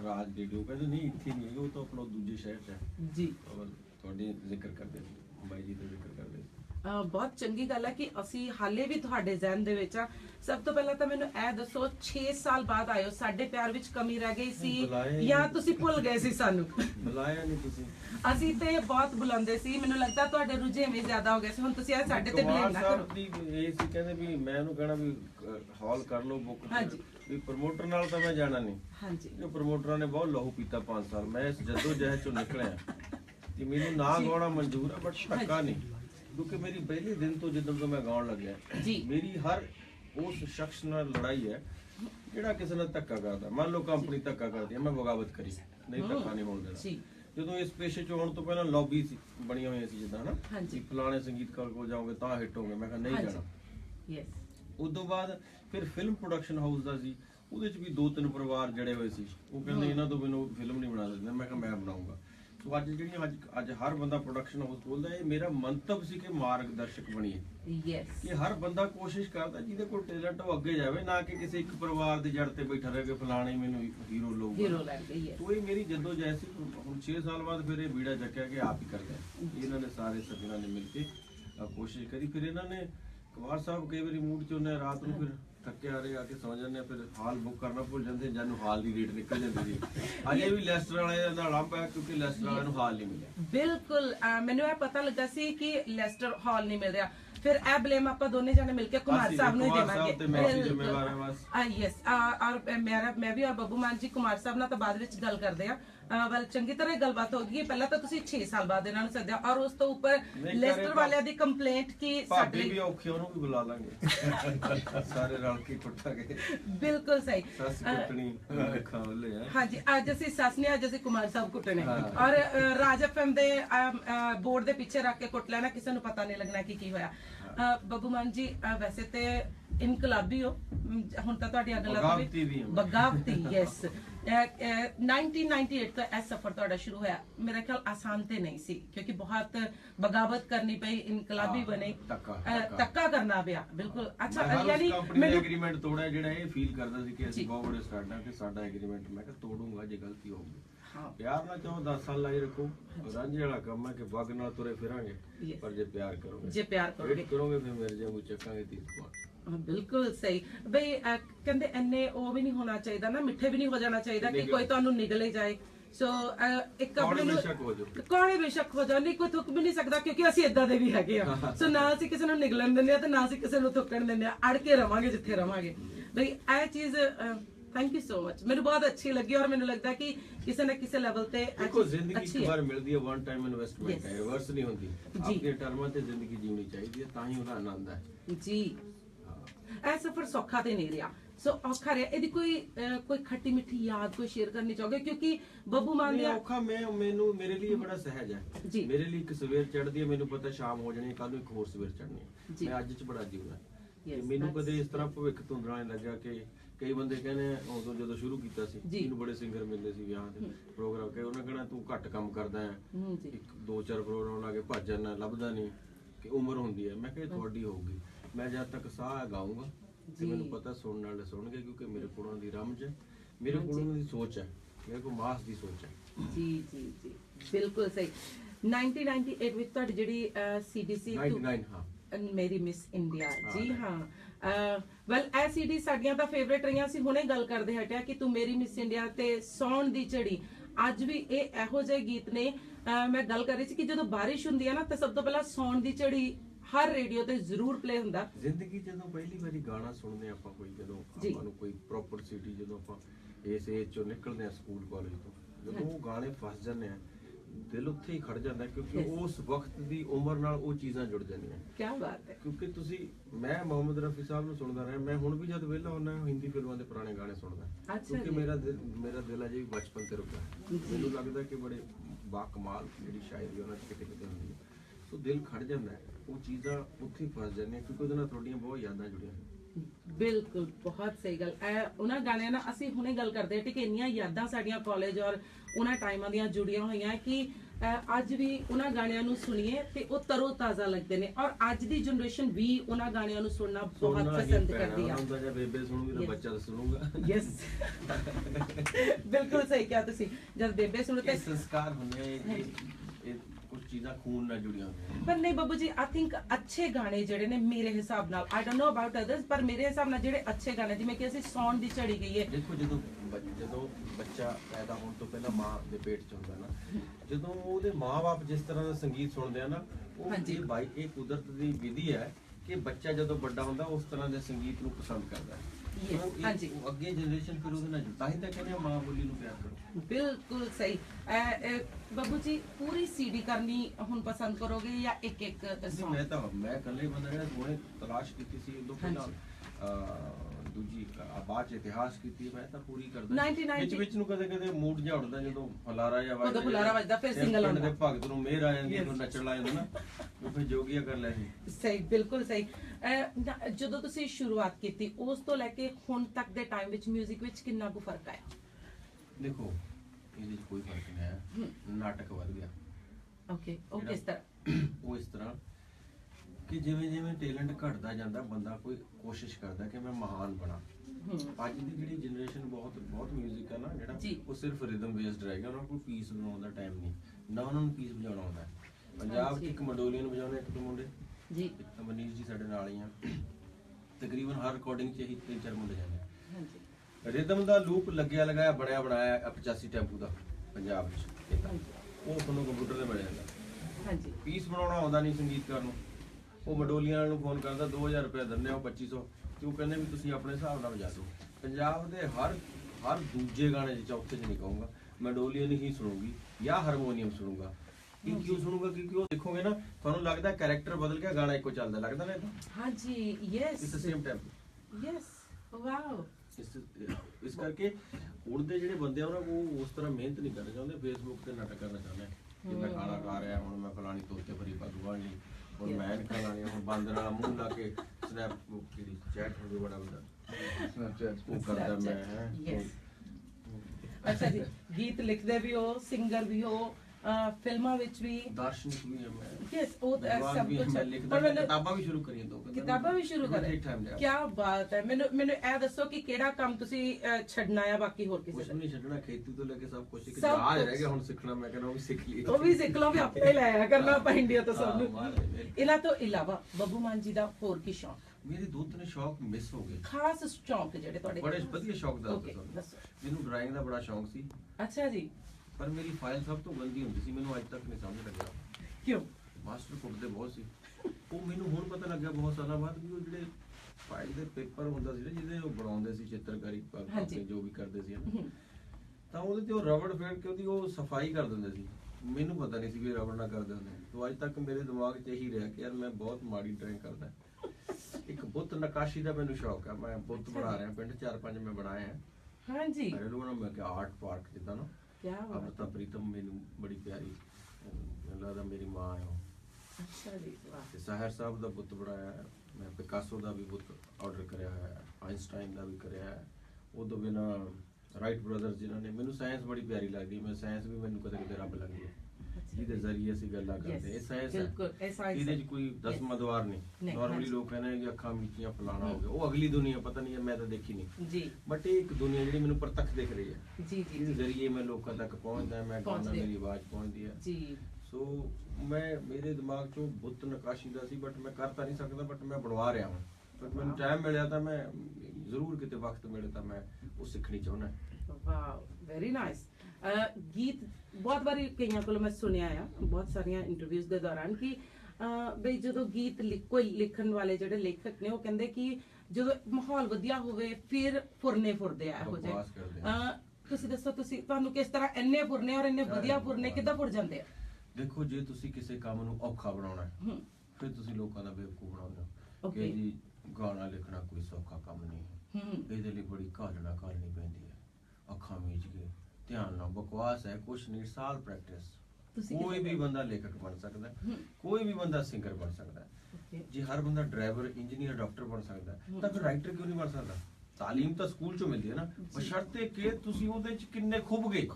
ਰਾਜ radio ਕਹਿੰਦੇ ਨਹੀਂ ਇੱਥੇ ਨਹੀਂ ਹੈਗਾ ਉਹ ਤਾਂ ਆਪਣਾ ਦੂਜੇ ਸ਼ਹਿਰ 'ਚ ਹੈ। ਜੀ। ਤੁਹਾਡੇ ਜ਼ਿਕਰ ਕਰਦੇ ਬਾਈ ਜੀ ਦਾ ਜ਼ਿਕਰ ਕਰਦੇ ਬਹੁਤ ਚੰਗੀ ਗੱਲ ਹੈ ਕਿ ਅਸੀਂ ਹਾਲੇ ਵੀ ਤੁਹਾਡੇ ਜ਼ਿਹਨ ਦੇ ਵਿੱਚ ਆ। ਸਭ ਤੋਂ ਪਹਿਲਾਂ ਤਾਂ ਮੈਨੂੰ ਇਹ ਦੱਸੋ 6 ਸਾਲ ਬਾਅਦ ਆਇਓ ਸਾਡੇ ਪਿਆਰ ਵਿੱਚ ਕਮੀ ਰਹਿ ਗਈ ਸੀ ਜਾਂ। ਤੁਸੀਂ। ਭੁੱਲ ਗਏ ਸੀ ਸਾਨੂੰ? ਬੁਲਾਇਆ ਨਹੀਂ ਤੁਸੀਂ। ਅਸੀਂ ਤੇ ਬਹੁਤ ਬੁਲਾਉਂਦੇ ਸੀ ਮੈਨੂੰ ਲੱਗਦਾ ਤੁਹਾਡੇ ਰੁਝੇਵੇਂ ਜ਼ਿਆਦਾ ਹੋ ਗਏ ਸੀ ਹੁਣ ਤੁਸੀਂ ਇਹ ਸਾਡੇ ਤੇ ਬਲੇਮ ਨਾ ਕਰੋ। ਇਹ ਸੀ ਕਹਿੰਦੇ ਵੀ ਮੈਂ ਉਹਨੂੰ ਕਹਿਣਾ ਵੀ ਹਾਲ ਕਰ ਲਓ ਬੁੱਕ ਹਾਂਜੀ। ਵੀ ਪ੍ਰਮੋਟਰ ਨਾਲ ਤਾਂ ਮੈਂ ਜਾਣਾ ਨਹੀਂ। ਹਾਂਜੀ। ਜੋ ਪ੍ਰਮੋਟਰਾਂ ਨੇ ਬਹੁਤ ਲਹੂ ਪੀਤਾ 5 ਸਾਲ ਮੈਂ ਜੱਦੋ ਜਹਿਦ ਚੋਂ ਨਿਕਲਿਆ। ਤੇ ਮੈਨੂੰ ਨਾ ਗਾਉਣਾ ਮਨਜ਼ੂਰ ਹੈ ਬਟ ਧੱਕਾ ਨਹੀਂ। ਕਿਉਂਕਿ ਮੇਰੀ ਪਹਿਲੇ ਦਿਨ ਤੋਂ ਜਦੋਂ ਤੋਂ ਮੈਂ ਗਾਉਣ ਲੱਗਿਆ ਜੀ। ਮੇਰੀ ਹਰ ਉਸ ਸ਼ਖਸ ਨਾਲ ਲੜਾਈ ਹੈ ਜਿਹੜਾ ਕਿਸੇ ਨਾਲ ਧੱਕਾ ਕਰਦਾ। ਮੰਨ ਲਓ ਕੰਪਨੀ ਧੱਕਾ ਕਰਦੀ ਹੈ ਮੈਂ ਬਗਾਵਤ ਕਰੀ। ਨਹੀਂ ਧੱਕਾ ਨਹੀਂ ਹੋਣ ਦੇਣਾ। ਜੀ। ਜਦੋਂ ਇਸ ਪੇਸ਼ੇ ਚ ਆਉਣ ਤੋਂ ਪਹਿਲਾਂ ਲੌਬੀ ਸੀ ਬਣੀਆਂ ਹੋਈਆਂ ਸੀ ਜਿੱਦਾਂ ਨਾ ਹਾਂਜੀ। ਕਿ ਫਲਾਣੇ ਸੰਗੀਤਕਾਰ ਕੋਲ ਜਾਓਗੇ ਤਾਂ ਹਿੱਟ ਹੋਗੇ ਮੈਂ ਕਿਹਾ ਨਹੀਂ। ਜਾਣਾ। ਯੈਸ ਉਦੋਂ ਬਾਅਦ ਫਿਰ ਫਿਲਮ ਪ੍ਰੋਡਕਸ਼ਨ ਹਾਊਸ ਦਾ ਸੀ ਉਹਦੇ ਚ ਵੀ ਦੋ ਤਿੰਨ ਪਰਿਵਾਰ ਜੜੇ ਹੋਏ ਸੀ। ਉਹ ਕਹਿੰਦੇ ਇਹਨਾਂ ਤੋਂ ਬਿਨੋਂ ਫਿਲਮ ਨਹੀਂ ਬਣਾ ਸਕਦੇ ਮੈਂ ਕਿਹਾ ਮੈਂ ਬਣਾਉਂਗਾ। ਸੋ ਅੱਜ ਜਿਹੜੀਆਂ ਅੱਜ ਅੱਜ ਹਰ ਬੰਦਾ ਪ੍ਰੋਡਕਸ਼ਨ ਹਾਊਸ ਖੋਲਦਾ ਇਹ ਮੇਰਾ ਮੰਤਵ ਸੀ ਕਿ ਮਾਰਗਦਰਸ਼ਕ ਬਣੀਏ। ਯੈਸ ਕਿ ਹਰ ਬੰਦਾ ਕੋਸ਼ਿਸ਼ ਕਰਦਾ ਜਿਹਦੇ ਕੋਲ ਟੈਲੈਂਟ ਉਹ ਅੱਗੇ ਜਾਵੇ ਨਾ ਕਿ ਕਿਸੇ ਇੱਕ ਪਰਿਵਾਰ ਦੇ ਜੜ ਤੇ ਬੈਠਾ ਰਹੇ ਕਿ ਫਲਾਣੇ ਮੈਨੂੰ ਹੀਰੋ ਲਊਗਾ। ਹੀਰੋ ਲੈ ਗਈ ਯੈਸ ਤੋ ਇਹ ਮੇਰੀ ਜਦੋਂ ਜੈਸੀ ਹੁਣ 6 ਸਾਲ ਬਾਅਦ ਫਿਰ ਇਹ ਬੀੜਾ ਚੱਕਿਆ ਕਿ ਆਪ ਹੀ ਕਰਦੇ ਇਹਨਾਂ ਨੇ ਸਾਰੇ ਸੱਜਣਾ ਨੇ ਮਿਲ ਕੇ ਕੋਸ਼ਿਸ਼ ਕਰੀ। ਫਿਰ ਇਹਨਾਂ ਨੇ ਕੁਮਾਰ ਸਾਹਿਬ ਕਈ ਵਾਰੀ ਮੂਡ ਚ ਆ, ਰਾਤ ਨੂੰ ਫਿਰ ਥੱਕੇ ਆ ਰਹੇ ਆ ਕੇ ਸੌ ਜਾਂਦੇ ਆ ਫਿਰ ਹਾਲ ਬੁੱਕ ਕਰਨਾ ਭੁੱਲ ਜਾਂਦੇ ਜਾਨੂੰ ਹਾਲ ਦੀ ਰੇਟ ਨਿਕਲ ਜਾਂਦੀ ਸੀ। ਅਜੇ ਵੀ ਲੈਸਟਰ ਵਾਲੇ ਦਾ ਲੰਬ ਹੈ ਕਿਉਂਕਿ ਲੈਸਟਰ ਵਾਲਿਆਂ ਨੂੰ ਹਾਲ ਨਹੀਂ ਮਿਲਿਆ। ਬਿਲਕੁਲ ਅਹ ਮੈਨੂੰ ਇਹ ਪਤਾ ਲੱਗਾ ਸੀ ਕਿ ਲੈਸਟਰ ਹਾਲ ਨਹੀਂ ਮਿਲ ਰਿਹਾ। ਫਿਰ ਇਹ ਬਲੇਮ ਆਪਾਂ ਦੋਨੇ ਜਣੇ ਮਿਲ ਕੇ ਕੁਮਾਰ ਅਸੀਂ ਸਾਹਿਬ ਨੂੰ ਹੀ ਕੁਮਾਰ ਦੇਵਾਂਗੇ। ਸਾਹਿਬ ਤੇ ਮੈਂ ਹੀ ਜ਼ਿੰਮੇਵਾਰ ਹਾਂ ਬਸ। ਆ ਯੈਸ ਔਰ ਮੇਰਾ ਮੈਂ ਵੀ ਔਰ ਬੱਬੂ ਮਾਨ ਜੀ ਕੁਮਾਰ ਸਾਹਿਬ ਨਾਲ ਤਾਂ ਬਾਅਦ ਵਿੱਚ ਗੱਲ ਕਰਦੇ ਆ। ਵਲ ਚੰਗੀ ਤਰ੍ਹਾਂ ਗੱਲਬਾਤ ਹੋ ਗਈ ਪਹਿਲਾਂ ਤਾਂ ਤੁਸੀਂ 6 ਸਾਲ ਬਾਅਦ ਇਹਨਾਂ ਨੂੰ ਸੱਦਿਆ ਔਰ ਉਸ ਤੋਂ ਉੱਪਰ ਨਹੀਂ, ਲੈਸਟਰ ਵਾਲਿਆਂ ਦੀ ਕੰਪਲੇਂਟ ਕਿ ਭਾਬੀ ਸਾਡੇ ਵੀ ਔਖੀ ਉਹਨੂੰ ਵੀ ਬੁਲਾ ਲਾਂਗੇ। ਸਾਰੇ ਰਲ ਕੇ ਕੁੱਟਾਂਗੇ ਬਿਲਕੁਲ ਸਹੀ। ਸੱਸ ਅਹ, ਕੁੱਟਣੀ ਅੱਖਾਂ ਵੱਲੇ ਆ। ਹਾਂਜੀ ਅੱਜ ਅਸੀਂ ਸੱਸ ਨੇ ਅੱਜ ਅਸੀਂ ਕੁਮਾਰ ਸਾਹਿਬ ਕੁੱਟਣੇ। ਹਾਂ। ਔਰ ਅ, ਰਾਜ ਐਫਐਮ ਦੇ ਬੋਰਡ ਦੇ ਪਿੱਛੇ ਰੱਖ ਕੇ ਕੁੱਟ ਲੈਣਾ ਕਿਸੇ ਨੂੰ ਪਤਾ ਨਹੀਂ ਲੱਗਣਾ ਕਿ ਕੀ ਹੋਇਆ। ਅ, ਬੱਬੂ ਮਾਨ ਜੀ ਅ, ਵੈਸੇ ਤੇ ਇਨਕਲਾਬੀ ਹੋ। ਹੁਣ ਤਾਂ ਤੁਹਾਡੀਆਂ ਗੱਲਾਂ ਤੋਂ ਬਗਾਵਤੀ ਵੀ ਹਾਂ। ਬਗਾਵਤੀ ਯੈਸ 1998 ਤੋਂ ਇਹ ਸਫ਼ਰ ਤੁਹਾਡਾ ਸ਼ੁਰੂ ਹੋਇਆ ਮੇਰਾ ਖਿਆਲ ਆਸਾਨ ਤੇ ਨਹੀਂ ਸੀ ਕਿਉਂਕਿ ਬਹੁਤ ਬਗਾਵਤ ਕਰਨੀ ਪਈ ਇਨਕਲਾਬੀ ਬਣੇ। ਧੱਕਾ ਕਰਨਾ ਪਿਆ ਬਿਲਕੁਲ ਅੱਛਾ ਯਾਨੀ ਮੈਨੂੰ ਐਗਰੀਮੈਂਟ ਤੋੜਿਆ ਜਿਹੜਾ ਇਹ ਫੀਲ ਕਰਦਾ ਸੀ ਕਿ। ਅਸੀਂ ਬਹੁਤ ਬੜੇ ਸਟਾਰਟ ਆ ਕਿ ਸਾਡਾ ਐਗਰੀਮੈਂਟ ਮੈਂ ਕਿਹਾ ਤੋੜੂੰਗਾ ਜੇ ਗਲਤੀ ਹੋਊਗੀ ਪਿਆਰ ਨਾਲ ਚਾਹੋ 10 ਸਾਲ ਲਾਈ ਰੱਖੋ। ਰਾਂਝੇ ਵਾਲਾ ਕੰਮ ਹੈ ਕਿ ਵਗ ਨਾਲ ਤੁਰੇ ਫਿਰਾਂਗੇ. ਪਰ ਜੇ ਪਿਆਰ ਕਰੋਗੇ ਜੇ ਪਿਆਰ ਕਰੋਗੇ। ਕਰੋਗੇ ਫਿਰ ਮੇਰੇ ਜਿਹਾ ਚੱਕਾਂਗੇ ਤੀਰ ਹਾਂ, ਬਿਲਕੁਲ ਸਹੀ। ਬਈ ਕਹਿੰਦੇ ਐਨੇ ਉਹ ਵੀ ਨਹੀਂ ਹੋਣਾ ਚਾਹੀਦਾ ਨਾ ਮਿੱਠੇ ਵੀ ਨਹੀਂ ਹੋ ਜਾਣਾ ਚਾਹੀਦਾ ਕਿ। ਕੋਈ ਤੁਹਾਨੂੰ ਨਿਗਲੇ ਜਾਏ। ਸੋ ਇੱਕ ਆਪਣੇ ਨੂੰ। ਕੌਣੇ ਬੇਸ਼ੱਕ ਹੋ ਨਹੀਂ ਕੋਈ ਥੁੱਕ ਵੀ ਨਹੀਂ ਸਕਦਾ ਕਿਉਂਕਿ ਅਸੀਂ ਇਦਾਂ ਦੇ ਵੀ ਹੈਗੇ ਆ। ਸੋ ਨਾ ਅਸੀਂ ਕਿਸੇ ਨੂੰ ਨਿਗਲਣ ਦਿੰਦੇ ਆ ਤੇ ਨਾ ਅਸੀਂ ਕਿਸੇ ਨੂੰ ਥੁੱਕਣ ਦਿੰਦੇ ਆ। ਅੜ ਕੇ ਰਵਾਂਗੇ ਜਿੱਥੇ ਰਵਾਂਗੇ। ਬਈ ਇਹ ਚੀਜ਼ ਥੈਂਕ ਯੂ ਸੋ ਮਚ ਮੈਨੂੰ ਬਹੁਤ ਅੱਛੀ ਲੱਗੀ ਔਰ ਮੈਨੂੰ ਲੱਗਦਾ ਕਿ ਕਿਸੇ ਨਾ ਕਿਸੇ ਲੈਵਲ ਤੇ ਦੇਖੋ ਚੀਜ਼ ਜ਼ਿੰਦਗੀ ਅੱਛੀ ਇੱਕ ਹੈ। ਵਾਰ ਮਿਲਦੀ ਹੈ ਵਨ ਟਾਈਮ ਇਨਵੈਸਟਮੈਂਟ Yes. ਹੈ ਰਿਵਰਸ ਨਹੀਂ ਹੁੰਦੀ। ਜੀ। ਆਪਣੇ ਟਰਮਾਂ ਤੇ ਜ਼ਿੰਦਗੀ ਜੀਣੀ ਚਾਹੀਦੀ ਹੈ ਤਾਂ ਹੀ ਉਹਦਾ ਆਨੰਦ ਹੈ। ਜੀ। ਇਹ ਸਫ਼ਰ ਸੌਖਾ ਤੇ ਨਹੀਂ ਰਿਹਾ। ਸੋ ਔਖਾ ਰਿਹਾ। ਇਹਦੀ ਕੋਈ ਕੋਈ ਖੱਟੀ ਮਿੱਠੀ ਯਾਦ ਕੋਈ ਸ਼ੇਅਰ ਕਰਨੀ ਚਾਹੋਗੇ? ਕਿਉਂਕਿ ਬੱਬੂ ਮਾਨ ਦੀਆਂ ਔਖਾ ਮੈਂ ਮੈਨੂੰ ਮੇਰੇ ਲਈ ਬੜਾ ਸਹਿਜ ਹੈ। ਮੇਰੇ ਲਈ ਇੱਕ ਸਵੇਰ ਚੜ੍ਹਦੀ ਹੈ ਮੈਨੂੰ ਪਤਾ ਸ਼ਾਮ ਹੋ ਜਾਣੀ ਕੱਲ ਨੂੰ ਇੱਕ ਹੋਰ ਸਵੇਰ ਚੜ੍ਹਨੀ ਹੈ। ਮੈਂ ਅੱਜ ਚ ਬੜਾ Yes, ਮੈਨੂੰ ਕਦੇ ਇਸ ਤਰ੍ਹਾਂ ਭਵਿੱਖ ਧੁੰਦਲਾ ਨਹੀਂ ਲੱਗਿਆ ਕਿ ਕਈ ਬੰਦੇ ਕਹਿੰਦੇ ਆ, ਉਦੋਂ ਜਦੋਂ ਸ਼ੁਰੂ ਕੀਤਾ ਸੀ ਜੀ। ਮੈਨੂੰ ਬੜੇ ਸਿੰਗਰ ਮਿਲਦੇ ਸੀ ਵਿਆਹ ਦੇ ਪ੍ਰੋਗਰਾਮ ਕਿ ਉਹਨਾਂ ਕਹਿਣਾ ਤੂੰ ਘੱਟ ਕੰਮ ਕਰਦਾ ਹੈ। ਹੂੰ ਜੀ। ਇੱਕ ਦੋ ਚਾਰ ਪ੍ਰੋਗਰਾਮ ਲਾ ਕੇ ਭੱਜ ਜਾਣਾ ਲੱਭਦਾ ਨਹੀਂ ਕਿ ਉਮਰ ਹੁੰਦੀ ਹੈ। ਮੈਂ ਕਿਹਾ ਇਹ ਤੁਹਾਡੀ ਹੋਊਗੀ। ਮੈਂ ਜਦ ਤੱਕ ਸਾਹ ਗਾਉਂਗਾ ਤੇ ਜੀ। ਮੈਨੂੰ ਪਤਾ ਸੁਣਨ ਵਾਲੇ ਸੁਣਨਗੇ ਕਿਉਂਕਿ ਮੇਰੇ ਕੋਲ ਉਹਨਾਂ ਦੀ ਰਮਜ ਹੈ। ਮੇਰੇ ਕੋਲ ਉਹਨਾਂ ਦੀ ਸੋਚ ਹੈ। ਮੇਰੇ ਕੋਲ ਮਾਸ ਦੀ ਸੋਚ ਹੈ। ਜੀ ਜੀ ਜੀ। ਬਿਲਕੁਲ ਸਹੀ। 1998 ਵਿੱਚ ਤੁਹਾਡੀ ਜਿਹੜੀ ਸੀਡੀਸੀ 99 ਹਾਂ। ਮੇਰੀ ਮਿਸ ਇੰਡੀਆ ਜੀ ਹਾਂ। ਵੈਲ ਇਹ ਸੀਡੀ ਸਾਡੀਆਂ ਤਾਂ ਫੇਵਰੇਟ ਰਹੀਆਂ ਸੀ ਹੁਣੇ ਗੱਲ ਕਰਦੇ ਹਟਿਆ ਕਿ ਤੂੰ ਮੇਰੀ ਮਿਸ ਇੰਡੀਆ ਤੇ ਸੌਣ ਦੀ ਝੜੀ ਅੱਜ ਵੀ ਇਹ ਇਹੋ ਜਿਹੇ ਗੀਤ ਨੇ ਮੈਂ ਗੱਲ ਕਰ ਰਹੀ ਸੀ ਕਿ ਜਦੋਂ ਬਾਰਿਸ਼ ਹੁੰਦੀ ਹੈ ਨਾ ਤਾਂ ਸਭ ਤੋਂ ਪਹਿਲਾਂ ਸੌਣ ਦੀ ਝੜੀ ਹਰ ਰੇਡੀਓ ਤੇ ਜ਼ਰੂਰ ਪਲੇ ਹੁੰਦਾ ਜ਼ਿੰਦਗੀ ਜਦੋਂ ਪਹਿਲੀ ਵਾਰੀ ਗਾਣਾ ਸੁਣਦੇ ਆਪਾਂ ਕੋਈ ਜਦੋਂ। ਆਪਾਂ ਨੂੰ ਕੋਈ ਪ੍ਰੋਪਰ ਸਿਟੀ ਜਦੋਂ ਆਪਾਂ ਇਸ ਏਜ ਚੋਂ ਨਿਕਲਦੇ ਆ ਸਕੂਲ ਕਾਲਜ ਤੋਂ ਜਦੋਂ ਉਹ ਗਾਣੇ ਫਸ ਜਾਂਦੇ ਆ ਦਿਲ ਉੱਥੇ ਹੀ ਖੜ ਜਾਂਦਾ ਕਿਉਂਕਿ Yes. ਉਸ ਵਕਤ ਦੀ ਉਮਰ ਨਾਲ ਉਹ ਚੀਜ਼ਾਂ ਜੁੜ ਜਾਂਦੀਆਂ ਕੀ ਬਾਤ ਹੈ ਕਿਉਂਕਿ ਤੁਸੀਂ ਮੈਂ ਮੁਹੰਮਦ ਰਫੀ ਸਾਹਿਬ ਨੂੰ ਸੁਣਦਾ ਰਿਹਾ ਮੈਂ ਹੁਣ ਵੀ ਜਦ ਵਿਹਲਾ ਹੁੰਦਾ ਹਿੰਦੀ ਫਿਲਮਾਂ ਦੇ ਪੁਰਾਣੇ ਗਾਣੇ ਸੁਣਦਾ ਅੱਛਾ ਕਿਉਂਕਿ ਜੀ। ਮੇਰਾ ਦਿਲ ਮੇਰਾ ਦਿਲ ਅਜੇ ਵੀ ਬਚਪਨ ਤੇ ਹੈ। ਜੀ। ਮੈਨੂੰ ਲੱਗਦਾ ਕਿ ਬੜੇ ਬਾ ਕਮਾਲ ਜਿਹੜੀ ਸ਼ਾਇਰੀ ਉਹਨਾਂ 'ਚ ਕਿਤੇ ਕਿਤੇ ਹੁੰਦੀ ਹੈ ਸੋ ਦਿਲ ਖੜ ਜਾਂਦਾ ਹੈ ਉਹ ਚੀਜ਼ਾਂ ਉੱਥੇ ਹੀ ਫਸ ਜਾਂਦੀਆਂ ਕਿਉਂਕਿ ਉਹਦੇ ਨਾਲ ਤੁਹਾਡੀਆਂ ਬਹੁਤ ਯਾਦਾਂ ਜੁੜੀਆਂ ਬਿਲਕੁਲ ਬਹੁਤ ਸਹੀ ਗੱਲ। ਐ ਉਹਨਾਂ ਗਾਣਿਆਂ ਨਾਲ ਅਸੀਂ ਹੁਣੇ ਗੱਲ ਕਰਦੇ ਹਾਂ ਕਿ ਇੰਨੀਆਂ ਯਾਦਾਂ ਸਾਡੀਆਂ ਕਾਲਜ ਔਰ ਉਹਨਾਂ ਟਾਈਮਾਂ ਦੀਆਂ ਜੁੜੀਆਂ ਹੋਈਆਂ ਕਿ ਅੱਜ ਵੀ ਉਹਨਾਂ ਗਾਣਿਆਂ ਨੂੰ ਸੁਣੀਏ ਤੇ ਉਹ ਤਰੋ ਤਾਜ਼ਾ ਲੱਗਦੇ ਨੇ। ਔਰ ਅੱਜ ਦੀ ਜਨਰੇਸ਼ਨ ਵੀ ਉਹਨਾਂ ਗਾਣਿਆਂ ਨੂੰ ਸੁਣਨਾ ਬਹੁਤ ਪਸੰਦ ਕਰਦੀ ਆ। ਹੁੰਦਾ ਜੇ ਬੇਬੇ ਸੁਣੂਗੀ ਤਾਂ Yes. ਬੱਚਾ ਤਾਂ ਸੁਣੂਗਾ। ਯੈਸ ਬਿਲਕੁਲ ਸਹੀ ਕਿਹਾ ਤੁਸੀਂ। ਜਦ ਬੇਬੇ ਸੁਣੋ ਤੇ ਇਹ ਸੰਸਕਾਰ ਹੁੰਦੇ ਇਹ ਕੁਝ ਚੀਜ਼ਾਂ ਖੂਨ ਨਾਲ ਜੁੜੀਆਂ ਹੁੰਦੀਆਂ ਨੇ ਪਰ ਨਹੀਂ ਬੱਬੂ ਜੀ ਆਈ ਥਿੰਕ ਅੱਛੇ ਗਾਣੇ ਜਿਹੜੇ ਨੇ ਮੇਰੇ ਹਿਸਾਬ ਨਾਲ I don't know about others ਪਰ ਮੇਰੇ ਹਿਸਾਬ ਨਾਲ ਜਿਹੜੇ ਅੱਛੇ ਗਾਣੇ ਜਿਵੇਂ ਕਿ ਅਸੀਂ ਸੌਣ ਦੀ ਝੜੀ ਗਈ ਹੈ ਦੇਖੋ ਜਦੋਂ ਜਦੋਂ ਬੱਚਾ ਪੈਦਾ ਹੋਣ ਤੋਂ ਪਹਿਲਾਂ ਮਾਂ ਦੇ ਪੇਟ 'ਚ ਹੁੰਦਾ ਨਾ ਜਦੋਂ ਉਹਦੇ ਮਾਪੇ ਜਿਸ ਤਰ੍ਹਾਂ ਦਾ ਸੰਗੀਤ ਸੁਣਦੇ ਆ ਨਾ ਉਹ ਹਾਂਜੀ। ਇਹ ਬਾਈ ਇਹ ਕੁਦਰਤ ਦੀ ਵਿਧੀ ਹੈ ਕਿ ਬੱਚਾ ਜਦੋਂ ਵੱਡਾ ਹੁੰਦਾ ਉਸ ਤਰ੍ਹਾਂ ਦੇ ਸੰਗੀਤ ਨੂੰ ਪਸੰਦ ਕਰਦਾ ਹੈ Yes, ਉਹ ਇਹ- ਹਾਂਜੀ। ਉਹ ਅੱਗੇ ਜਨਰੇਸ਼ਨ ਫਿਰ ਉਹਦੇ ਨਾਲ ਜੁੜ- ਤਾਂ ਹੀ ਤਾਂ ਕਹਿੰਦੇ ਆ ਮਾਂ ਬੋਲੀ ਨੂੰ ਪਿਆਰ ਕਰੋ ਬਿਲਕੁਲ ਸਹੀ ਅਹ, ਬੱਬੂ ਜੀ ਪੂਰੀ ਸੀਡੀ ਕਰਨੀ ਹੁਣ ਪਸੰਦ ਕਰੋਗੇ ਜਾਂ ਇੱਕ ਇੱਕ ਨਹੀਂ, song? ਮੈਂ ਤਾਂ ਮੈਂ ਇਕੱਲੇ ਬੰਦਾ ਜਿਹੜਾ ਹੁਣੇ ਤਲਾਸ਼ ਕੀਤੀ ਸੀ ਉਦੋਂ ਪਹਿਲਾਂ ਹਾਂਜੀ। ਅਹ, ਦੂਜੀ ਆਬਾਦ ਇਤਿਹਾਸ ਕੀਤੀ ਮੈਂ ਤਾਂ ਪੂਰੀ ਕਰਦਾ 1990 ਵਿੱਚ ਵਿੱਚ ਨੂੰ ਕਦੇ ਕਦੇ ਮੂਡ ਜਿਹਾ ਉੱਡਦਾ ਜਦੋਂ ਫਲਾਰਾ ਜਾਂ ਉਦੋਂ ਫੁਲਾਰਾ ਵੱਜਦਾ, ਫਿਰ single ਆਉਂਦਾ। ਆਉਂਦਾ। ਭਗਤ ਨੂੰ ਮਿਹਰ ਆ ਜਾਂਦੀ. ਫਿਰ ਨੱਚਣ ਲੱਗ ਜਾਂਦਾ ਨਾ ਉਹ ਫਿਰ ਜੋਗੀਆ ਕਰ ਲੈ ਸੀ। ਸਹੀ ਬਿਲਕੁਲ ਸਹੀ। ਜਦੋਂ ਤੁਸੀਂ ਸ਼ੁਰੂਆਤ ਕੀਤੀ ਉਸ ਤੋਂ ਲੈ ਕੇ ਹੁਣ ਤੱਕ ਦੇ ਟਾਈਮ ਵਿੱਚ 뮤직 ਵਿੱਚ ਕਿੰਨਾ ਕੁ ਫ਼ਰਕ ਆਇਆ? ਦੇਖੋ ਇਹਦੇ 'ਚ ਕੋਈ ਫ਼ਰਕ ਨਹੀਂ ਹੈ। ਨਾਟਕ ਵੱਧ ਗਿਆ। ਓਕੇ ਉਹ ਕਿਸ ਤਰ੍ਹਾਂ? ਉਹ ਇਸ ਤਰ੍ਹਾਂ ਕਿ ਜਿਵੇਂ ਜਿਵੇਂ ਟੈਲੈਂਟ ਘਟਦਾ ਜਾਂਦਾ ਬੰਦਾ ਕੋਈ ਕੋਸ਼ਿਸ਼ ਕਰਦਾ ਕਿ ਮੈਂ ਮਹਾਨ ਬਣਾ। ਹੂੰ। ਅੱਜ ਦੀ ਜਿਹੜੀ ਜਨਰੇਸ਼ਨ ਬਹੁਤ ਬਹੁਤ 뮤직 ਹੈ ਨਾ। ਜਿਹੜਾ ਉਹ ਸਿਰਫ ਰਿਦਮ ਬੇਸਡ ਰਹਿ ਗਿਆ ਉਹਨਾਂ ਕੋਲ ਪੀਸ ਬਣਾਉਣ ਦਾ ਟਾਈਮ ਨਹੀਂ। ਨਾ ਉਹਨਾਂ ਨੂੰ ਪੀਸ ਵਜਾਉਣਾ ਆਉਂਦਾ। ਹੈ। ਪੰਜਾਬ 'ਚ। ਇੱਕ ਮੰਡੋਲੀਅਨ ਵਜਾਉਂਦੇ ਇੱਕ ਦੋ ਮੁੰਡੇ। ਜੀ। ਮਨੀਸ਼ ਜੀ ਸਾਡੇ ਨਾਲ ਹੀ ਆ। ਤਕਰੀਬਨ ਹਰ ਰਿਕਾਰਡਿੰਗ 'ਚ ਇਹੀ ਤਿੰਨ ਚਾਰ ਮੁੰਡੇ ਜਾਂਦੇ ਹਾਂਜੀ। ਰਿਦਮ ਦਾ ਲੂਪ ਲੱਗਿਆ ਲਗਾਇਆ ਬਣਿਆ ਬਣਾਇਆ ਹੈ 85 ਟੈਂਪੂ ਦਾ ਪੰਜਾਬ 'ਚ। ਉਹ ਤੁਹਾਨੂੰ ਕੰਪਿਊਟਰ ਤੇ ਮਿਲ ਜਾਂਦਾ। ਹਾਂਜੀ। ਪੀਸ ਬਣਾਉਣਾ ਆਉਂਦਾ ਨਹੀਂ ਸੰਗੀਤਕਾਰ ਨੂੰ। ਉਹ ਮਡੋਲੀਆਂ ਵਾਲਿਆਂ ਨੂੰ ਫੋਨ ਕਰਦਾ 2000 ਰੁਪਏ ਦਿੰਦੇ ਆ ਉਹ 2500 ਤੇ ਉਹ ਕਹਿੰਦੇ ਵੀ ਤੁਸੀਂ ਆਪਣੇ ਹਿਸਾਬ ਨਾਲ ਵਜਾ ਦਿਓ। ਪੰਜਾਬ ਦੇ ਹਰ ਹਰ ਦੂਜੇ ਗਾਣੇ 'ਚ ਚੌਥੇ 'ਚ ਨਹੀਂ ਕਹੂੰਗਾ। ਮਡੋਲੀਅਨ ਹੀ ਸੁਣੂਗੀ ਜਾਂ ਹਾਰਮੋਨੀਅਮ ਸੁਣੂਗਾ। ਇਹ ਕਿਉਂ ਸੁਣੂਗਾ? ਕਿਉਂਕਿ ਉਹ ਦੇਖੋਗੇ ਨਾ ਤੁਹਾਨੂੰ ਲੱਗਦਾ ਕੈਰੈਕਟਰ ਬਦਲ ਗਿਆ ਗਾਣਾ ਇੱਕੋ ਚੱਲਦਾ ਲੱਗਦਾ ਨਾ ਹਾਂਜੀ ਯੈਸ ਇਸ ਸੇਮ ਟਾਈਮ ਯੈਸ ਵਾਓ ਇਸ ਇਸ ਕਰਕੇ ਹੁਣ ਦੇ ਜਿਹੜੇ ਬੰਦੇ ਆ ਉਹ ਉਸ ਤਰ੍ਹਾਂ ਮਿਹਨਤ ਨਹੀਂ ਕਰਨਾ ਚਾਹੁੰਦੇ ਫੇਸਬੁੱਕ ਤੇ ਨਾਟਕ ਕਰਨਾ ਚਾਹੁੰਦੇ ਕਿ ਮੈਂ ਖਾਣਾ ਖਾ ਰਿਹਾ ਹੁਣ ਮੈਂ ਫਲਾਣੀ ਤੋਤੇ ਭਰੀ ਪਗਵਾਂ ਲਈ ਹੁਣ ਮੈਂ ਨਿਕਲ ਲਾਣੀ ਹੁਣ ਬੰਦ ਨਾਲ ਮੂੰਹ ਲਾ ਕੇ ਸਨੈਪ ਜਿਹੜੀ ਚੈਟ ਹੁੰਦੀ ਬੜਾ ਬੰਦਾ ਸਨੈਪਚੈਟ ਉਹ ਕਰਦਾ ਮੈਂ ਹੈ। Yes. ਅੱਛਾ ਜੀ ਗੀਤ ਲਿਖਦੇ ਵੀ ਹੋ ਸਿੰਗਰ ਵੀ ਹੋ ਫਿਲਮਾਂ ਵਿੱਚ ਵੀ ਦਾਰਸ਼ਨਿਕ ਵੀ ਹਾਂ ਮੈਂ। ਯੈਸ ਉਹ ਸਭ ਕੁਝ ਲਿਖਦਾ ਕਿਤਾਬਾਂ ਵੀ ਸ਼ੁਰੂ ਕਰੀਆਂ ਦੋ ਕਿਤਾਬਾਂ ਵੀ ਸ਼ੁਰੂ ਮੈਂ ਕਰੇ ਠੀਕ time ਲਿਆ। ਕੀ ਬਾਤ ਹੈ। ਮੈਨੂੰ ਮੈਨੂੰ ਇਹ ਦੱਸੋ ਕਿ ਕਿਹੜਾ ਕੰਮ ਤੁਸੀਂ ਅਹ, ਛੱਡਣਾ ਆ ਬਾਕੀ ਹੋਰ ਕਿਸੇ ਕੁਛ ਦਾ? ਵੀ ਨਹੀਂ ਛੱਡਣਾ ਖੇਤੀ ਤੋਂ ਲੈ ਕੇ ਸਭ ਕੁਝ ਇੱਕ ਸਭ ਜਹਾਜ਼ ਕੁਛ। ਰਹਿ ਗਿਆ ਹੁਣ ਸਿੱਖਣਾ ਮੈਂ ਕਹਿੰਦਾ ਉਹ ਵੀ ਸਿੱਖ ਲਈ। ਉਹ ਵੀ ਸਿੱਖ ਲਓ ਵੀ ਆਪੇ ਲੈ ਆਇਆ ਕਰਨਾ ਆਪਾਂ ਇੰਡੀਆ ਤੋਂ ਸਭ ਹਾਂ, ਨੂੰ। ਮਹਾਰਾਜ ਨੇ। ਇਹਨਾਂ ਤੋਂ ਇਲਾਵਾ ਬੱਬੂ ਮਾਨ ਜੀ ਦਾ ਹੋਰ ਕੀ ਸ਼ੌਕ? ਮੇਰੇ ਦੋ ਤਿੰਨ ਸ਼ੌਕ ਮਿਸ ਹੋ ਗਏ। ਖਾਸ ਸ਼ੌਕ ਜਿਹੜੇ ਤੁਹਾਡੇ ਬੜੇ ਵਧੀਆ ਸ਼ੌਕ ਦੱਸੋ। ਮੈਨੂੰ ਡਰਾਇੰਗ ਦਾ ਬੜਾ ਸ਼ੌਕ ਸੀ। ਅੱਛਾ ਜੀ। ਪਰ ਮੇਰੀ ਫਾਈਲ ਸਭ ਤੋਂ ਗੰਦੀ ਹੁੰਦੀ ਸੀ ਮੈਨੂੰ ਅੱਜ ਤੱਕ ਨਹੀਂ ਸਮਝ ਲੱਗਿਆ। ਕਿਉਂ? ਮਾਸਟਰ ਕੁੱਟਦੇ ਬਹੁਤ ਸੀ। ਉਹ ਮੈਨੂੰ ਹੁਣ ਪਤਾ ਲੱਗਿਆ ਬਹੁਤ ਸਾਲਾਂ ਬਾਅਦ ਵੀ ਉਹ ਜਿਹੜੇ ਫਾਈਲ ਦੇ ਪੇਪਰ ਹੁੰਦਾ ਸੀ ਨਾ ਜਿਹਦੇ ਉਹ ਬਣਾਉਂਦੇ ਸੀ ਚਿੱਤਰਕਾਰੀ ਪ- ਹਾਂਜੀ। ਆਪਣੇ ਜੋ ਵੀ ਕਰਦੇ ਸੀ ਨਾ ਤਾਂ ਉਹਦੇ ਤੇ ਉਹ ਰਬੜ ਫੇਰ ਕੇ ਉਹਦੀ ਉਹ ਸਫ਼ਾਈ ਕਰ ਦਿੰਦੇ ਸੀ। ਮੈਨੂੰ ਪਤਾ ਨਹੀਂ ਸੀ ਵੀ ਰਬੜ ਨਾਲ ਕਰਦੇ ਹੁੰਦੇ। ਤੋਂ ਅੱਜ ਤੱਕ ਮੇਰੇ ਦਿਮਾਗ 'ਚ ਇਹੀ ਰਿਹਾ ਕਿ ਯਾਰ ਮੈਂ ਬਹੁਤ ਮਾੜੀ ਡਰਾਇੰਗ ਕਰਦਾ। ਇੱਕ ਬੁੱਤ ਨਕਾਸ਼ੀ ਦਾ ਮੈਨੂੰ ਸ਼ੌਕ ਹੈ ਮੈਂ ਬੁੱਤ ਬਣਾ ਰਿਹਾ ਪਿੰਡ ਚਾਰ ਪੰਜ ਮੈਂ ਬਣਾਏ ਆ ਹਾਂਜੀ ਅਰੇ ਲੋਕਾਂ ਮੈਂ ਕਿ ਆਰਟ ਪਾਰਕ ਜਿੱਦਾਂ ਨਾ। ਕੀ ਬਾਤ ਅਮਰਤਾ ਪ੍ਰੀਤਮ ਮੈਨੂੰ ਬੜੀ ਪਿਆਰੀ ਅਹ ਲੱਗਦਾ ਮੇਰੀ ਮਾਂ ਹੈ ਉਹ। ਅੱਛਾ ਜੀ ਵਾਹ। ਤੇ ਸਾਹਰ ਸਾਹਿਬ ਦਾ ਬੁੱਤ ਬਣਾਇਆ ਹੈ ਮੈਂ ਪਿਕਾਸੋ ਦਾ ਵੀ ਬੁੱਤ ਆਰਡਰ ਕਰਿਆ ਹੈ ਆਇਨਸਟਾਈਨ ਦਾ ਵੀ ਕਰਿਆ ਹੈ। ਉਹ ਤੋਂ ਬਿਨਾ ਰਾਈਟ ਬ੍ਰਦਰਸ ਜਿਨ੍ਹਾਂ ਨੇ ਮੈਨੂੰ ਸਾਇੰਸ ਬੜੀ ਪਿਆਰੀ ਲੱਗਦੀ ਮੈਂ ਸਾਇੰਸ ਵੀ ਮੈਨੂੰ ਕਦੇ ਕਦੇ ਰੱਬ ਲੱਗਦੀ ਹੈ। ਜਿਹਦੇ ਜ਼ਰੀਏ ਅਸੀਂ ਗੱਲਾਂ ਕਰਦੇ ਇਹ ਸਾਇੰਸ ਹੈ। ਇਹਦੇ 'ਚ। ਕੋਈ ਦਵਾਰ ਨਹੀਂ। ਨਾਰਮਲੀ। ਲੋਕ ਕਹਿੰਦੇ ਨੇ ਕਿ ਅੱਖਾਂ ਮੀਚੀਆਂ ਫਲਾਣਾ ਹੋ ਗਿਆ। ਉਹ ਅਗਲੀ ਦੁਨੀਆ ਪਤਾ ਨਹੀਂ ਮੈਂ ਤਾਂ ਦੇਖੀ ਨਹੀਂ। ਜੀ। ਬਟ ਇਹ ਇੱਕ ਦੁਨੀਆ ਜਿਹੜੀ ਮੈਨੂੰ ਪ੍ਰਤੱਖ ਦਿਖ ਰਹੀ ਹੈ। ਜੀ ਜੀ ਜੀ। ਜ਼ਰੀਏ ਮੈਂ ਲੋਕਾਂ ਤੱਕ ਪਹੁੰਚਦਾ ਮੈਂ ਗਾਣਾ। ਮੇਰੀ ਆਵਾਜ਼ ਪਹੁੰਚਦੀ ਹੈ। ਜੀ। ਸੋ ਮੈਂ ਮੇਰੇ ਦਿਮਾਗ 'ਚੋਂ ਬੁੱਤ ਨਕਾਸ਼ੀ ਦਾ ਸੀ ਬਟ ਮੈਂ ਕਰ ਤਾਂ ਨਹੀਂ ਸਕਦਾ ਬਟ ਮੈਂ ਬਣਵਾ ਰਿਹਾ ਹਾਂ। ਬਟ ਮੈਨੂੰ ਟਾਈਮ ਮਿਲਿਆ ਤਾਂ ਮੈਂ ਜ਼ਰੂਰ ਕਿਤੇ ਵਕਤ ਮਿਲੇ ਤਾਂ ਮੈਂ ਉਹ ਸਿੱਖਣੀ ਚਾਹੁੰਦਾ ਵਾਓ ਵੈਰੀ ਨਾਈਸ ਗੀਤ ਬਹੁਤ ਵਾਰੀ ਕਈਆਂ ਕੋਲ ਮੈਂ ਸੁਣਿਆ ਆ ਬਹੁਤ ਸਾਰੀਆਂ ਇੰਟਰਵਿਊਜ਼ ਦੇ ਦੌਰਾਨ ਕਿ ਬਈ ਜਦੋਂ ਗੀਤ ਲਿਖ- ਕੋਈ ਲਿਖਣ ਵਾਲੇ ਜਿਹੜੇ ਲੇਖਕ ਨੇ ਉਹ ਕਹਿੰਦੇ ਕਿ ਜਦੋਂ ਮਾਹੌਲ ਵਧੀਆ ਹੋਵੇ ਫਿਰ ਫੁਰਨੇ ਫੁਰਦੇ ਆ ਆ। ਅਹ, ਤੁਸੀਂ ਦੱਸੋ ਤੁਸੀਂ ਤੁਹਾਨੂੰ ਕਿਸ ਤਰ੍ਹਾਂ ਇੰਨੇ ਫੁਰਨੇ ਔਰ ਇੰਨੇ ਵਧੀਆ ਫੁਰਨੇ ਕਿੱਦਾਂ ਫੁਰ ਜਾਂਦੇ ਆ? ਦੇਖੋ ਜੇ ਤੁਸੀਂ ਕਿਸੇ ਕੰਮ ਨੂੰ ਔਖਾ ਬਣਾਉਣਾ ਹੈ ਫਿਰ ਤੁਸੀਂ ਲੋਕਾਂ ਦਾ ਬੇਵਕੂਫ ਬਣਾਉਂਦੇ ਹੋ. ਕਿ ਜੀ ਗਾਣਾ ਲਿਖਣਾ ਕੋਈ ਸੌਖਾ ਕੰਮ ਨਹੀਂ ਹੈ। ਇਹਦੇ ਲਈ ਬੜੀ ਘਾਲਣਾ ਕਰਨੀ ਪੈਂਦੀ ਹੈ। ਅੱਖਾਂ ਮੀਚ ਕੇ। ਧਿਆਨ ਨਾਲ ਬਕਵਾਸ ਹੈ ਕੁਛ ਨਹੀਂ ਸਾਲ ਪ੍ਰੈਕਟਿਸ ਕੋਈ ਵੀ ਬੰਦਾ ਲੇਖਕ ਬਣ ਸਕਦਾ। ਕੋਈ ਵੀ ਬੰਦਾ ਸਿੰਗਰ ਬਣ ਸਕਦਾ. ਜੇ ਹਰ ਬੰਦਾ ਡਰਾਈਵਰ ਇੰਜੀਨੀਅਰ ਡਾਕਟਰ ਬਣ ਸਕਦਾ ਤਾਂ ਫਿਰ ਰਾਈਟਰ ਕਿਉਂ ਨਹੀਂ ਬਣ ਸਕਦਾ? ਤਾਲੀਮ ਤਾਂ ਸਕੂਲ ਚੋਂ ਮਿਲਦੀ ਹੈ ਨਾ। ਬਸ਼ਰਤੇ ਕਿ ਤੁਸੀਂ ਉਹਦੇ ਚ ਕਿੰਨੇ ਖੁੱਭ ਗਏ।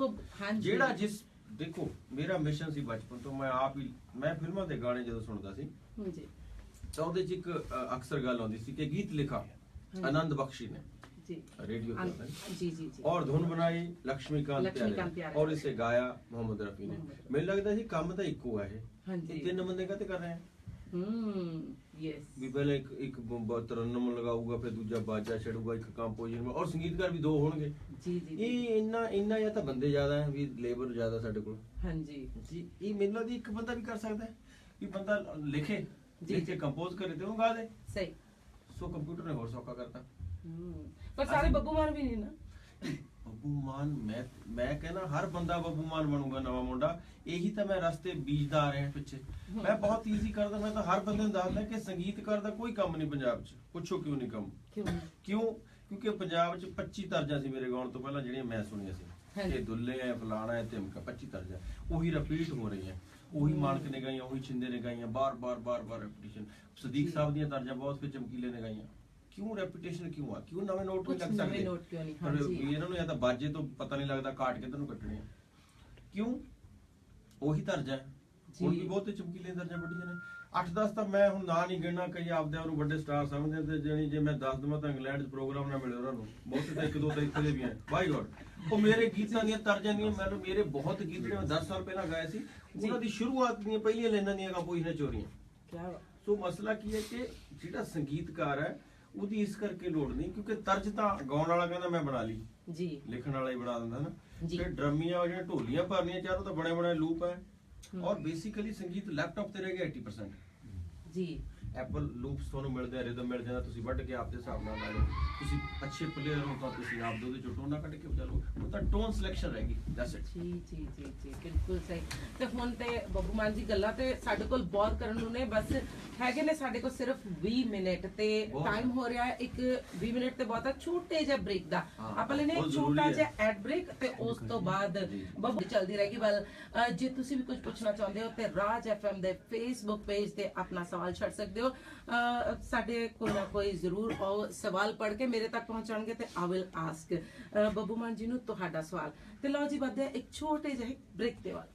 ਜਿਹੜਾ ਜਿਸ ਦੇਖੋ ਮੇਰਾ ਮਿਸ਼ਨ ਸੀ ਬਚਪਨ ਤੋਂ ਮੈਂ ਆਪ ਹੀ ਮੈਂ ਫਿਲਮਾਂ ਦੇ ਗਾਣੇ ਜਦੋਂ ਸੁਣਦਾ ਸੀ ਜੀ। ਤਾਂ ਉਹਦੇ 'ਚ ਇੱਕ ਅਕਸਰ ਗੱਲ ਆਉਂਦੀ ਸੀ ਕਿ ਗੀਤ ਲਿਖਾ। ਆਨੰਦ ਬਖਸ਼ੀ ਨੇ। रेडियो जी जी जी। ਔਰ ਧੁਨ ਬਣਾਈ ਲక్ష్ਮੀਕਾਂਤ ਲక్ష్ਮੀਕਾਂਤ ਪਿਆਰੇ ਔਰ ਇਸੇ ਗਾਇਆ ਮੁਹੰਮਦ ਰਫੀ ਨੇ ਮੁਹੰਮਦ। ਮੈਨੂੰ ਲੱਗਦਾ ਜੀ ਕੰਮ ਤਾਂ ਇੱਕੋ ਹੈ ਇਹ ਹਾਂਜੀ। ਇਹ ਤਿੰਨ ਬੰਦੇ ਕਾਤੇ ਕਰ ਰਹੇ ਹੈ ਹੂੰ ਯੈਸ ਵੀ ਪਹਿਲਾਂ ਇੱਕ ਇੱਕ ਬ- ਤਰਨਮ ਲਗਾਊਗਾ ਫਿਰ ਦੂਜਾ ਬਾਜਾ ਛੇੜੂਗਾ ਇੱਕ ਕੰਪੋਜੀਸ਼ਨ ਔਰ ਸੰਗੀਤਕਾਰ ਵੀ ਦੋ ਹੋਣਗੇ ਜੀ ਜੀ ਜੀ ਇਹ ਇੰਨਾ ਇੰਨਾ ਜਾਂ ਤਾਂ ਬੰਦੇ ਜ਼ਿਆਦਾ ਹੈ ਵੀ ਲੇਬਰ ਜ਼ਿਆਦਾ ਸਾਡੇ ਕੋਲ ਹਾਂਜੀ ਜੀ ਇਹ ਮੈਨੂੰ ਲੱਗਦਾ ਇੱਕ ਬੰਦਾ ਵੀ ਕਰ ਲਿਖੇ ਕੰਪੋਜ਼ ਕਰੇ ਪਰ ਸਾਰੇ ਬੱਬੂ ਮਾਨ ਵੀ ਨਹੀਂ ਨਾ। ਬੱਬੂ ਮਾਨ ਮੈਂ ਮੈਂ ਕਹਿੰਦਾ ਹਰ ਬੰਦਾ ਬੱਬੂ ਮਾਨ ਬਣੂਗਾ ਨਵਾਂ ਮੁੰਡਾ। ਇਹੀ ਤਾਂ ਮੈਂ ਰਸਤੇ ਬੀਜਦਾ ਆ ਰਿਹਾ ਪਿੱਛੇ। ਮੈਂ ਬਹੁਤ ਈਜ਼ੀ ਕਰਦਾ ਮੈਂ ਤਾਂ ਹਰ ਬੰਦੇ ਨੂੰ ਦੱਸਦਾ ਕਿ ਸੰਗੀਤਕਾਰ ਦਾ ਕੋਈ ਕੰਮ ਨਹੀਂ ਪੰਜਾਬ 'ਚ। ਪੁੱਛੋ ਕਿਉਂ ਨਹੀਂ ਕੰਮ? ਕਿਉਂ? ਕਿਉਂ? ਕਿਉਂਕਿ ਪੰਜਾਬ 'ਚ 25 ਤਰਜਾਂ ਸੀ ਮੇਰੇ ਗਾਉਣ ਤੋਂ ਪਹਿਲਾਂ ਜਿਹੜੀਆਂ ਮੈਂ ਸੁਣੀਆਂ ਸੀ। ਇਹ ਦੁੱਲੇ ਐ ਫਲਾਣਾ ਐ ਧਮਕਾ 25 ਤਰਜਾਂ। ਉਹੀ ਰਿਪੀਟ ਹੋ ਰਹੀਆਂ। ਉਹੀ ਮਾਨਕ ਨੇ ਗਾਈਆਂ ਉਹੀ ਛਿੰਦੇ ਨੇ ਗਾਈਆਂ ਬਾਰ ਬਾਰ ਬਾਰ ਬਾਰ ਰੈਪੀਟੀਸ਼ਨ ਸਦੀਕ ਸਾਹਿਬ ਦੀਆਂ ਤਰਜਾਂ ਬਹੁਤ ਫਿਰ ਚਮਕੀਲੇ ਨੇ ਗਾਈਆਂ। ਕਿਉਂ ਰੈਪੀਟੇਸ਼ਨ ਕਿਉਂ ਆ? ਕਿਉਂ ਨਵੇਂ ਨੋਟ ਨਹੀਂ ਲੱਗ ਸਕਦੇ? ਨਵੇਂ ਕਿਉਂ ਨਹੀਂ? ਹਾਂਜੀ। ਇਹਨਾਂ ਨੂੰ ਜਾਂ ਤਾਂ ਬਾਜੇ ਤੋਂ ਪਤਾ ਨਹੀਂ ਲੱਗਦਾ ਕਾਟ ਕਿੱਧਰ ਨੂੰ ਕੱਟਣੇ ਆ। ਕਿਉਂ? ਉਹੀ ਤਰਜਾ ਹੈ। ਹੁਣ। ਵੀ ਬਹੁਤੇ ਚਮਕੀਲੇ ਦਰਜਾ ਵੱਡੀਆਂ ਨੇ। 8-10 ਤਾਂ ਮੈਂ ਹੁਣ ਨਾਂ ਨਹੀਂ ਗਿਣਨਾ ਕਈ ਆਪਦੇ ਆਪ ਨੂੰ ਵੱਡੇ ਸਟਾਰ ਸਮਝਦੇ ਤੇ ਜਾਣੀ ਜੇ ਮੈਂ ਦੱਸ ਦਵਾਂ ਤਾਂ ਇੰਗਲੈਂਡ 'ਚ ਪ੍ਰੋਗਰਾਮ ਨਾ ਮਿਲੇ ਉਹਨਾਂ ਨੂੰ। ਬਹੁਤੇ ਤਾਂ ਇੱਕ ਦੋ ਤਾਂ ਇੱਥੇ ਦੇ ਵੀ ਹੈ ਬਾਈ ਗੋਡ ਉਹ ਮੇਰੇ ਗੀਤਾਂ ਦੀਆਂ ਤਰਜਾਂ ਦੀਆਂ ਮੈਨੂੰ ਮੇਰੇ ਬਹੁਤ ਗੀਤ ਨੇ ਮੈਂ 10 ਸਾਲ ਪਹਿਲਾਂ ਗਾਏ ਸੀ ਉਹਨਾਂ ਦੀ ਸ਼ੁਰੂਆਤ ਦੀਆਂ ਪਹਿਲੀਆਂ ਲਾਈਨਾਂ ਦੀਆਂ ਕੰਪੋਜੀਸ਼ਨਾਂ ਚੋਰੀਆਂ। ਕੀ ਸੋ ਮਸਲਾ ਕੀ ਹੈ ਕਿ ਜਿਹੜਾ ਸੰਗੀਤਕਾਰ ਹੈ ਉਹਦੀ ਇਸ ਕਰਕੇ ਲੋੜ ਨਹੀਂ ਕਿਉਂਕਿ ਤਰਜ ਤਾਂ ਗਾਉਣ ਵਾਲਾ ਕਹਿੰਦਾ ਮੈਂ ਬਣਾ ਲਈ। ਜੀ। ਲਿਖਣ ਵਾਲਾ ਹੀ ਬਣਾ ਦਿੰਦਾ ਨਾ। ਜੀ। ਤੇ ਡਰਮੀਆਂ ਜਿਹੜੀਆਂ ਢੋਲੀਆਂ ਭਰਨੀਆਂ ਚਾਰੋਂ ਤਾਂ ਬਣੇ ਬਣੇ ਲੂਪ ਹੈ। ਔਰ ਬੇਸਿਕਲੀ ਸੰਗੀਤ ਲੈਪਟਾਪ ਤੇ ਰਹਿ ਗਿਆ 80% ਜੀ। ਐਪਲ ਲੂਪਸ ਤੁਹਾਨੂੰ ਮਿਲਦੇ ਆ ਰਿਦਮ ਮਿਲ ਜਾਂਦਾ ਤੁਸੀਂ ਵੱਢ ਕੇ ਆਪਦੇ ਹਿਸਾਬ ਨਾਲ ਲਾ ਲਓ। ਤੁਸੀਂ ਅੱਛੇ ਪਲੇਅਰ ਹੋ ਤਾਂ ਤੁਸੀਂ ਆਪ ਦੇ ਉਹਦੇ ਚੋਂ ਟੋਨਾ ਕੱਢ ਕੇ ਵਜਾ ਲਓ ਉਹ ਤਾਂ ਟੋਨ ਸਿਲੈਕਸ਼ਨ ਰਹਿ ਗਈ ਦੈਟਸ ਇਟ ਜੀ ਜੀ ਜੀ ਜੀ ਬਿਲਕੁਲ ਸਹੀ। ਤੇ ਹੁਣ ਤੇ ਬੱਬੂ ਮਾਨ ਜੀ ਗੱਲਾਂ ਤੇ ਸਾਡੇ ਕੋਲ ਬਹੁਤ ਕਰਨ ਨੂੰ ਨੇ ਬਸ ਹੈਗੇ ਨੇ ਸਾਡੇ ਕੋਲ ਸਿਰਫ 20 ਮਿੰਟ ਤੇ। ਟਾਈਮ ਹੋ ਰਿਹਾ ਇੱਕ 20 ਮਿੰਟ ਤੇ ਬਹੁਤਾ ਛੋਟੇ ਜਿਹਾ ਬ੍ਰੇਕ ਦਾ। ਆਪਾਂ ਲੈਨੇ ਛੋਟਾ। ਜਿਹਾ ਐਡ ਬ੍ਰੇਕ ਤੇ ਉਸ ਤੋਂ ਬਾਅਦ। ਬੱਬੂ ਚੱਲਦੀ ਰਹੇਗੀ। ਵੱਲ ਜੇ ਤੁਸੀਂ ਵੀ ਕੁਝ ਪੁੱਛਣਾ ਚਾਹੁੰਦੇ ਹੋ ਤੇ ਰਾਜ ਐਫਐਮ ਦੇ ਫੇਸਬੁੱਕ ਪੇਜ ਤੇ ਆਪਣਾ ਸਵਾਲ ਛੱਡ ਸਕਦੇ ਹੋ। ਅ, ਸਾਡੇ ਕੋਈ ਨਾ ਕੋਈ ਜ਼ਰੂਰ ਆਓ ਸਵਾਲ ਪੜ੍ਹ ਕੇ ਮੇਰੇ ਤੱਕ ਪਹੁੰਚਣਗੇ ਤੇ ਆ ਵਿਲ ਆਸਕ ਬੱਬੂ ਮਾਨ ਜੀ ਨੂੰ ਤੁਹਾਡਾ ਸਵਾਲ। ਤੇ ਲਓ ਜੀ ਵੱਧਦੇ ਹਾਂ ਇੱਕ ਛੋਟੇ ਜਿਹੇ ਬ੍ਰੇਕ ਦੇ ਵੱਲ।